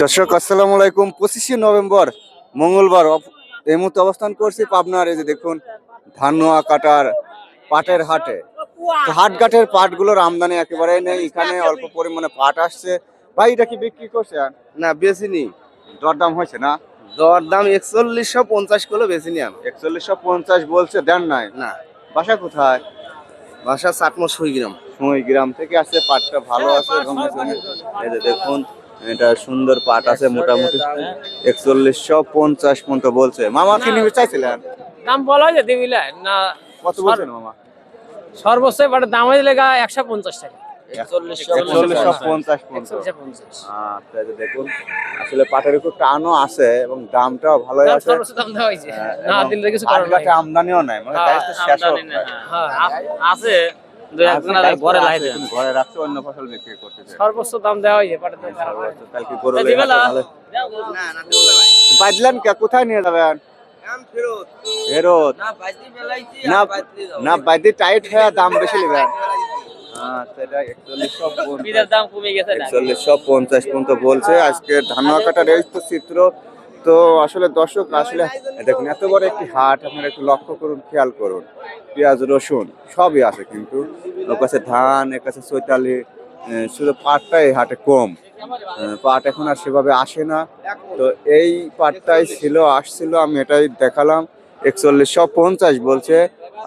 দর্শক আসসালামু আলাইকুম। পঁচিশে নভেম্বর মঙ্গলবার এই মুহূর্তে অবস্থান করছি পাবনার এই যে দেখুন ধানুয়া কাটার পাটের হাটে। তো হাট ঘাটের পাটগুলোর আমদানি একেবারে নেই এখানে অল্প পরিমাণে পাট আসছে। ভাই এটা কি বিক্রি করছে? না বেশিনি দরদাম হয়েছে না? দর দাম একচল্লিশশো পঞ্চাশ কিলো বেশি নি আমি। একচল্লিশশো পঞ্চাশ বলছে দেন নাই? না। বাসা কোথায়? বাসা চাটমো সুই গ্রাম সময় গ্রাম থেকে আসছে পাটটা ভালো আছে এবং এই যে দেখুন এটা সুন্দর পাট আছে মোটামুটি। একচল্লিশশো পঞ্চাশ পর্যন্ত বলছে। মামা কি নিবে চাইছিলেন? দাম বলা যায় দিবিলে না কত বলছেন মামা? সর্বোচ্চ বাট দাম হয়ে লেগা একশো পঞ্চাশ টাকা। আচ্ছা যে দেখুন আসলে পাটের একটু টানও আছে এবং দামটাও আছে। হ্যাঁ, আমদানিও নাই মানে হ্যাঁ, হ্যাঁ। আছে। ঘরে ঘরে অন্য ফসল বিক্রি সর্বোচ্চ দাম দেওয়া হয়েছে। কালকে গরু না? বাজলেন কে? কোথায় নিয়ে যাবেন? ফেরত। না না বাইদি টাইট হয়ে দাম বেশি নেবেন। একচল্লিশশো পঞ্চাশ। পর্যন্ত বলছে। আজকে ধান কাটার এই তো চিত্র তো আসলে দর্শক আসলে দেখুন এত বড় একটি হাট আপনারা একটু লক্ষ্য করুন খেয়াল করুন। পেঁয়াজ রসুন সবই আছে কিন্তু। ওর কাছে ধান এর কাছে চৈতালি শুধু পাটটাই হাটে কম। পাট এখন আর সেভাবে আসে না। তো এই পাটটাই ছিল আসছিল আমি এটাই দেখালাম। একচল্লিশশো পঞ্চাশ বলছে।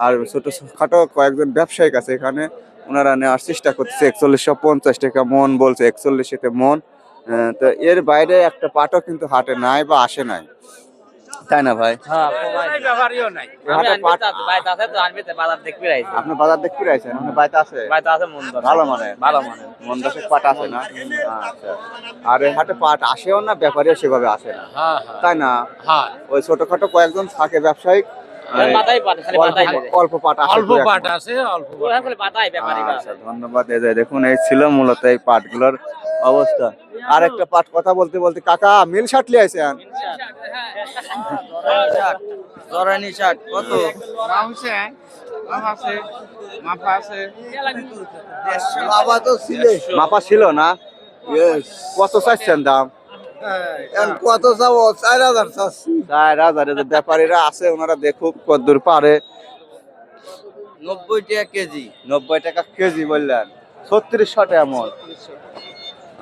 আর ছোটো খাটো কয়েকজন ব্যবসায়িক আছে এখানে। ওনারা নেওয়ার চেষ্টা করতেছে একচল্লিশশো পঞ্চাশ টাকা মন বলছে একচল্লিশতে মন। আহ, তো এর বাইরে একটা পাটও কিন্তু হাটে নাই বা আসে নাই। তাই না ভাই? হ্যাঁ তো, বাজার দেখতে রয়েছেন আপনার বাড়িতে আছে? বাইতে আছে ভালো মানে? ভালো মানে। মন দশেক পাট আছে না? আচ্ছা। আর এই হাটে পাট আসেও না ব্যাপারীও সেভাবে আসে না। হ্যাঁ হ্যাঁ। তাই না? হ্যাঁ। ওই ছোটখাটো কয়েকজন থাকে ব্যবসায়িক। আচ্ছা ধন্যবাদ। এই যে দেখুন এই ছিল মূলত এই পাটগুলোর অবস্থা। আর একটা পাট কথা বলতে বলতে কাকা মিল শাটলি জরানি শার্ট, কত? বাবা তো ছিল। মাপা ছিল না? কত চাইছেন দাম? কত চাবো? চার হাজার চাচ্ছি। চার হাজার ব্যাপারীরা আছে ওনারা দেখুক কদ্দূর পারে। নব্বই টাকা কেজি। নব্বই টাকা কেজি বললেন। ছত্রিশশো টাকা মন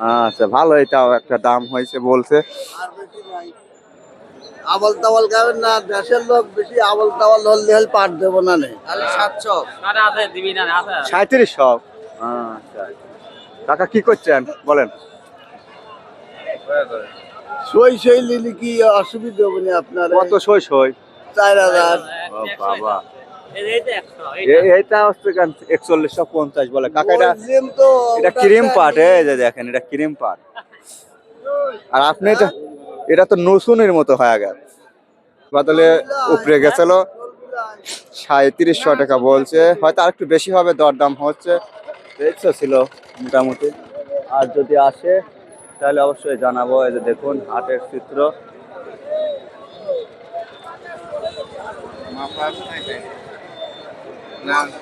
আচ্ছা ভালো এটাও একটা দাম হয়েছে বলছে। আবল তাবল খাবেন না দেশের লোক বেশি আবল তাবল হলে হল পাট দেবো না নে। তাহলে সাতশো। আরে আছে দিবি না আছে সাঁত্রিশশো? আচ্ছা। কাকা কি করছেন? বলেন। সই সই লিলি কি অসুবিধা হবে না আপনার? কত সই সই? চার হাজার। বাবা। এইটা। হচ্ছে একচল্লিশশো পঞ্চাশ বলে। কাকা এটা এটা ক্রিম পাট এই যে দেখেন এটা ক্রিম পাট। আর আপনি এটা এটা তো নসুনের মতো হয়ে গেল বাদলে উপরে গেছিল। সাঁত্রিশশো টাকা বলছে। হয়তো আর একটু বেশি হবে দরদাম হচ্ছে। দেখছ ছিল মোটামুটি। আর যদি আসে তাহলে অবশ্যই জানাব। এই যে দেখুন হাটের চিত্র। Nada.